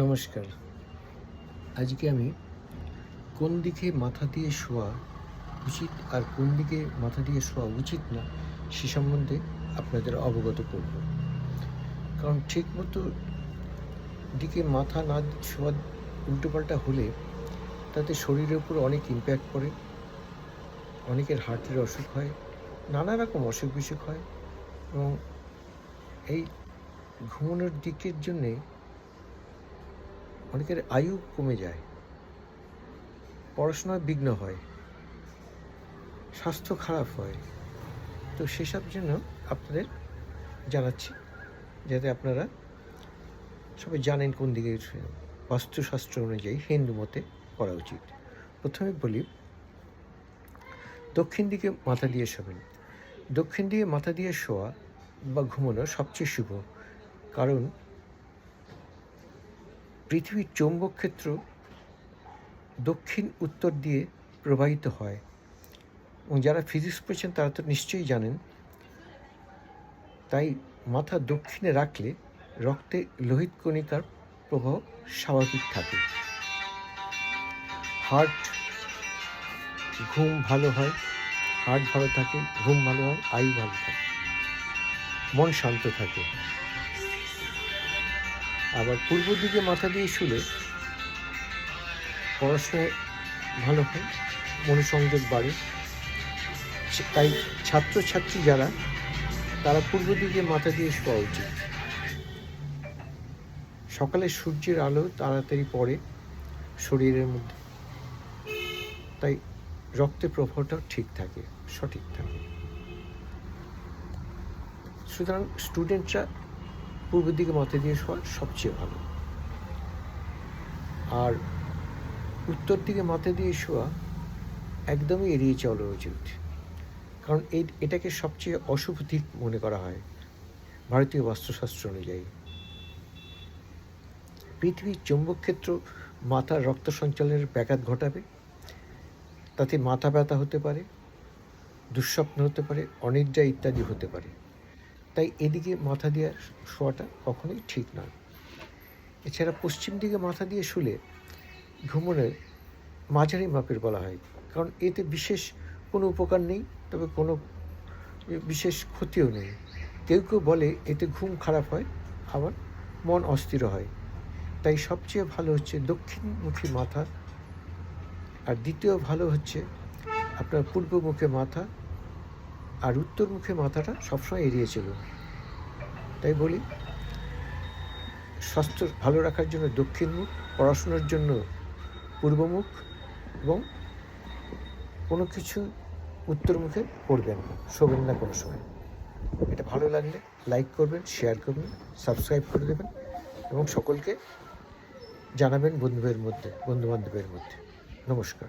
নমস্কার। আজকে আমি কোন দিকে মাথা দিয়ে শোয়া উচিত আর কোন দিকে মাথা দিয়ে শোয়া উচিত না সে সম্বন্ধে আপনাদের অবগত করব। কারণ ঠিকমতো দিকে মাথা না শোয়া উল্টোপাল্টা হলে তাতে শরীরের উপর অনেক ইম্প্যাক্ট পড়ে, অনেকের হার্টের অসুখ হয়, নানা রকম অসুখ বিসুখ হয় এবং এই ঘুমানোর দিকের জন্যে অনেকের আয়ু কমে যায়, পড়াশোনায় বিঘ্ন হয়, স্বাস্থ্য খারাপ হয়। তো সেসব জন্য আপনাদের জানাচ্ছি যাতে আপনারা সবাই জানেন কোন দিকে বাস্তুশাস্ত্র অনুযায়ী হিন্দু মতে করা উচিত। প্রথমে বলি, দক্ষিণ দিকে মাথা দিয়ে শোবেন। দক্ষিণ দিকে মাথা দিয়ে শোয়া বা ঘুমানো সবচেয়ে শুভ, কারণ পৃথিবীর চৌম্বক ক্ষেত্র দক্ষিণ, উত্তর দিয়ে প্রবাহিত হয়। এবং যারা ফিজিক্স পড়েছেন, তারা তো নিশ্চয়ই জানেন, তাই মাথা দক্ষিণে রাখলে রক্তে লোহিত কণিকার প্রবাহ স্বাভাবিক থাকে। হার্ট, ঘুম ভালো হয়, হার্ট ভালো থাকে, ঘুম ভালো হয়, আয়ু ভালো থাকে, মন শান্ত থাকে। আবার পূর্ব দিকে মাথা দিয়ে শুলে পড়াশোনায় ভালো হয়, মনোসংযোগ বাড়ে। তাই ছাত্রছাত্রী যারা, তারা পূর্ব দিকে মাথা দিয়ে শোয়া উচিত। সকালে সূর্যের আলো তাড়াতাড়ি পড়ে শরীরের মধ্যে। তাই রক্তের প্রবাহটাও ঠিক থাকে, সঠিক থাকে। সুতরাং স্টুডেন্টরা পূর্ব দিকে মাথা দিয়ে শোয়া সবচেয়ে ভালো। আর উত্তর দিকে মাথা দিয়ে শোয়া একদমই এড়িয়ে চলা উচিত। কারণ এই এটাকে সবচেয়ে অশুভ দিক মনে করা হয় ভারতীয় বাস্তুশাস্ত্র অনুযায়ী। পৃথিবীর চৌম্বক ক্ষেত্র মাথার রক্ত সঞ্চালনের ব্যাঘাত ঘটাবে, তাতে মাথা ব্যথা হতে পারে, দুঃস্বপ্ন হতে পারে, অনিদ্রা ইত্যাদি হতে পারে। তাই এদিকে মাথা দিয়ে শোয়াটা কখনোই ঠিক নয়। এছাড়া পশ্চিম দিকে মাথা দিয়ে শুলে ঘুমনের মাঝারি মাপের বলা হয়, কারণ এতে বিশেষ কোনো উপকার নেই, তবে কোনো বিশেষ ক্ষতিও নেই। কেউ কেউ বলে এতে ঘুম খারাপ হয়, আবার মন অস্থির হয়। তাই সবচেয়ে ভালো হচ্ছে দক্ষিণমুখী মাথা, আর দ্বিতীয় ভালো হচ্ছে আপনার পূর্বমুখে মাথা আর উত্তর মুখে মাথাটা সবসময় এড়িয়ে চলুন তাই বলি, স্বাস্থ্য ভালো রাখার জন্য দক্ষিণ মুখ, পড়াশোনার জন্য পূর্বমুখ এবং কোনো কিছু উত্তর মুখে পড়বেন শোবেন না কোনো সময়। এটা ভালো লাগলে লাইক করবেন, শেয়ার করবেন, সাবস্ক্রাইব করে দেবেন এবং সকলকে জানাবেন বন্ধুদের মধ্যে, বন্ধুবান্ধবের মধ্যে। নমস্কার।